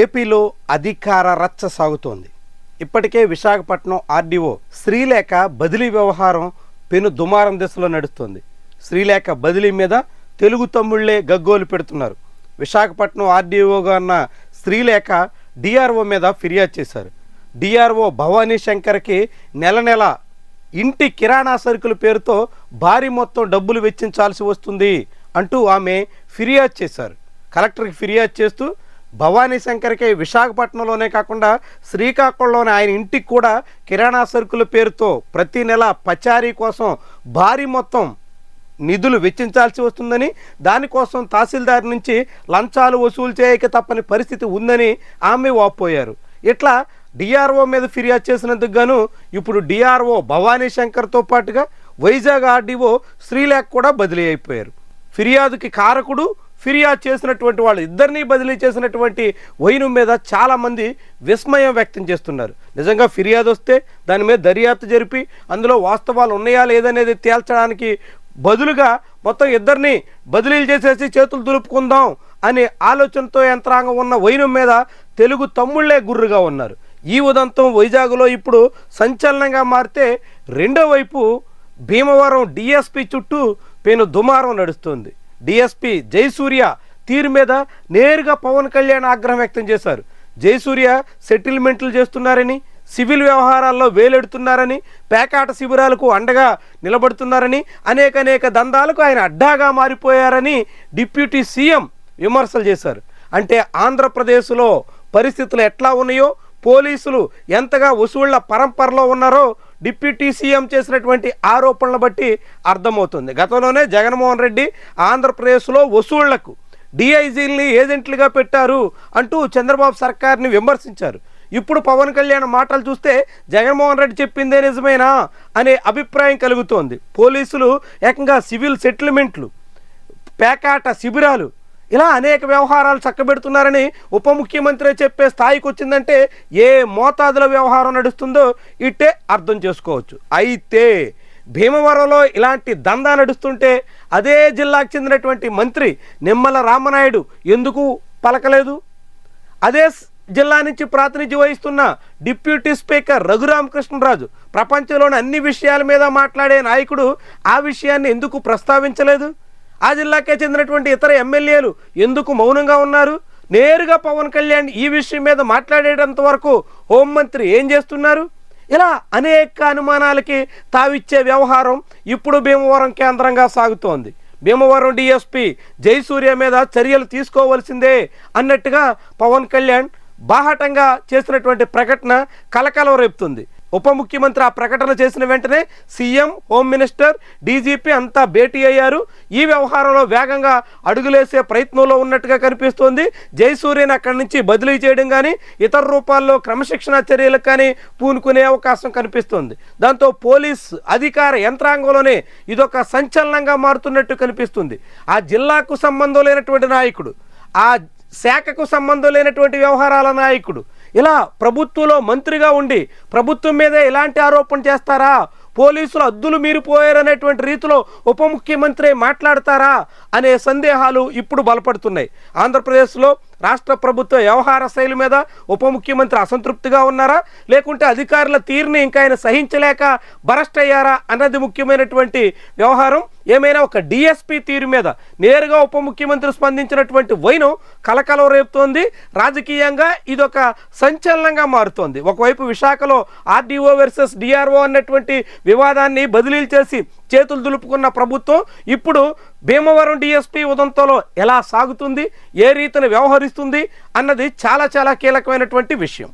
ఏపీలో అధికార రచ్చ సాగుతోంది. ఇప్పటికే విశాఖపట్నం ఆర్డీఓ శ్రీలేఖ బదిలీ వ్యవహారం పెను దుమారం దిశలో నడుస్తోంది. శ్రీలేఖ బదిలీ మీద తెలుగు తమ్ముళ్ళే గగ్గోలు పెడుతున్నారు. విశాఖపట్నం ఆర్డీఓగా ఉన్న శ్రీలేఖ డిఆర్ఓ మీద ఫిర్యాదు చేశారు. డిఆర్ఓ భవానీ శంకర్కి నెల నెల ఇంటి కిరాణా సరుకుల పేరుతో భారీ మొత్తం డబ్బులు వెచ్చించాల్సి వస్తుంది అంటూ ఆమె ఫిర్యాదు చేశారు. కలెక్టర్కి ఫిర్యాదు చేస్తూ భవానీ శంకర్కి విశాఖపట్నంలోనే కాకుండా శ్రీకాకుళంలోని ఆయన ఇంటికి కూడా కిరాణా సరుకుల పేరుతో ప్రతి నెల పచారీ కోసం భారీ మొత్తం నిధులు వెచ్చించాల్సి వస్తుందని దానికోసం తహసీల్దార్ నుంచి లంచాలు వసూలు చేయక తప్పని పరిస్థితి ఉందని ఆమె వాపోయారు. ఇట్లా డిఆర్ఓ మీద ఫిర్యాదు చేసినందుకు గాను ఇప్పుడు డిఆర్ఓ భవానీ శంకర్తో పాటుగా వైజాగ్ ఆర్డీఓ శ్రీలేఖ కూడా బదిలీ అయిపోయారు. ఫిర్యాదుకి కారకుడు ఫిర్యాదు చేసినటువంటి వాళ్ళు ఇద్దరినీ బదిలీ చేసినటువంటి వైను మీద చాలామంది విస్మయం వ్యక్తం చేస్తున్నారు. నిజంగా ఫిర్యాదు వస్తే దాని మీద దర్యాప్తు జరిపి అందులో వాస్తవాలు ఉన్నాయా లేదనేది తేల్చడానికి బదులుగా మొత్తం ఇద్దరిని బదిలీలు చేసేసి చేతులు దులుపుకుందాం అనే ఆలోచనతో యంత్రాంగం ఉన్న వైనం మీద తెలుగు తమ్ముళ్ళే గుర్రుగా ఉన్నారు. ఈ ఉదంతం వైజాగ్లో ఇప్పుడు సంచలనంగా మారితే రెండో వైపు భీమవరం డిఎస్పి చుట్టూ పెను దుమారం నడుస్తుంది. డిఎస్పి జయసూర్య తీరు మీద నేరుగా పవన్ కళ్యాణ్ ఆగ్రహం వ్యక్తం చేశారు. జయసూర్య సెటిల్మెంట్లు చేస్తున్నారని సివిల్ వ్యవహారాల్లో వేలెడుతున్నారని పేకాట శిబిరాలకు అండగా నిలబడుతున్నారని అనేక అనేక దందాలకు ఆయన అడ్డాగా మారిపోయారని డిప్యూటీ సీఎం విమర్శలు చేశారు. అంటే ఆంధ్రప్రదేశ్లో పరిస్థితులు ఎట్లా ఉన్నాయో పోలీసులు ఎంతగా వసూళ్ళ పరంపరలో ఉన్నారో డిప్యూటీ సీఎం చేసినటువంటి ఆరోపణలు బట్టి అర్థమవుతుంది. గతంలోనే జగన్మోహన్ రెడ్డి ఆంధ్రప్రదేశ్లో వసూళ్ళకు డిఐజీల్ని ఏజెంట్లుగా పెట్టారు అంటూ చంద్రబాబు సర్కార్ని విమర్శించారు. ఇప్పుడు పవన్ కళ్యాణ్ మాటలు చూస్తే జగన్మోహన్ రెడ్డి చెప్పిందే నిజమేనా అనే అభిప్రాయం కలుగుతోంది. పోలీసులు ఏకంగా సివిల్ సెటిల్మెంట్లు పేకాట శిబిరాలు ఇలా అనేక వ్యవహారాలు చక్కబెడుతున్నారని ఉప ముఖ్యమంత్రి చెప్పే స్థాయికి వచ్చిందంటే ఏ మోతాదుల వ్యవహారం నడుస్తుందో ఇట్టే అర్థం చేసుకోవచ్చు. అయితే భీమవరంలో ఇలాంటి దందా నడుస్తుంటే అదే జిల్లాకు చెందినటువంటి మంత్రి నిమ్మల రామనాయుడు ఎందుకు పలకలేదు? అదే స్- జిల్లా నుంచి ప్రాతినిధ్యం వహిస్తున్న డిప్యూటీ స్పీకర్ రఘురామకృష్ణరాజు ప్రపంచంలోని అన్ని విషయాల మీద మాట్లాడే నాయకుడు ఆ విషయాన్ని ఎందుకు ప్రస్తావించలేదు? ఆ జిల్లాకే చెందినటువంటి ఇతర ఎమ్మెల్యేలు ఎందుకు మౌనంగా ఉన్నారు? నేరుగా పవన్ కళ్యాణ్ ఈ విషయం మీద మాట్లాడేటంత వరకు హోంమంత్రి ఏం చేస్తున్నారు? ఇలా అనేక అనుమానాలకి తావిచ్చే వ్యవహారం ఇప్పుడు భీమవరం కేంద్రంగా సాగుతోంది. భీమవరం డిఎస్పి జయసూర్య మీద చర్యలు తీసుకోవలసిందే అన్నట్టుగా పవన్ కళ్యాణ్ బాహటంగా చేసినటువంటి ప్రకటన కలకలం రేపుతుంది. ఉప ముఖ్యమంత్రి ఆ ప్రకటన చేసిన వెంటనే సీఎం హోమ్ మినిస్టర్ డీజీపీ అంతా భేటీ అయ్యారు. ఈ వ్యవహారంలో వేగంగా అడుగులేసే ప్రయత్నంలో ఉన్నట్టుగా కనిపిస్తోంది. జయసూర్యని అక్కడి నుంచి బదిలీ చేయడం కానీ ఇతర రూపాల్లో క్రమశిక్షణ చర్యలకు కానీ పూనుకునే అవకాశం కనిపిస్తోంది. దాంతో పోలీస్ అధికార యంత్రాంగంలోనే ఇదొక సంచలనంగా మారుతున్నట్టు కనిపిస్తుంది. ఆ జిల్లాకు సంబంధం లేనటువంటి నాయకుడు ఆ శాఖకు సంబంధం లేనటువంటి వ్యవహారాల నాయకుడు ఇలా ప్రభుత్వంలో మంత్రిగా ఉండి ప్రభుత్వం మీద ఎలాంటి ఆరోపణ చేస్తారా? పోలీసులు అద్దులు మీరిపోయారనేటువంటి రీతిలో ఉప ముఖ్యమంత్రి మాట్లాడతారా? అనే సందేహాలు ఇప్పుడు బలపడుతున్నాయి. ఆంధ్రప్రదేశ్లో రాష్ట్ర ప్రభుత్వ వ్యవహార శైలి మీద ఉప ముఖ్యమంత్రి అసంతృప్తిగా ఉన్నారా? లేకుంటే అధికారుల తీరుని ఇంకా ఆయన సహించలేక బరస్ట్ అయ్యారా అన్నది ముఖ్యమైనటువంటి వ్యవహారం. ఏమైనా ఒక డిఎస్పి తీరు మీద నేరుగా ఉప ముఖ్యమంత్రి స్పందించినటువంటి వైనం కలకలం రేపుతోంది. రాజకీయంగా ఇదొక సంచలనంగా మారుతోంది. ఒకవైపు విశాఖలో ఆర్డీఓ వర్సెస్ డిఆర్ఓ అన్నటువంటి వివాదాన్ని బదిలీలు చేసి చేతులు దులుపుకున్న ప్రభుత్వం ఇప్పుడు భీమవరం డిఎస్పి ఉదంతంలో ఎలా సాగుతుంది? ఏ రీతిని వ్యవహరిస్తుంది అన్నది చాలా చాలా కీలకమైనటువంటి విషయం.